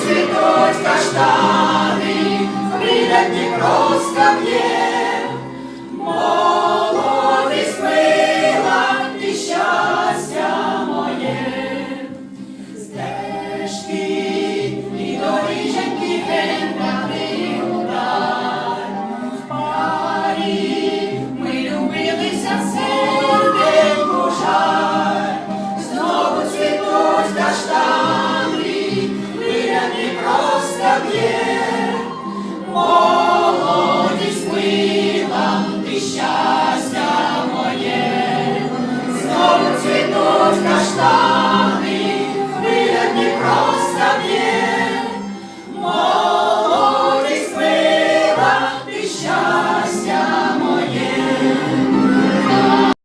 цвітуть каштани,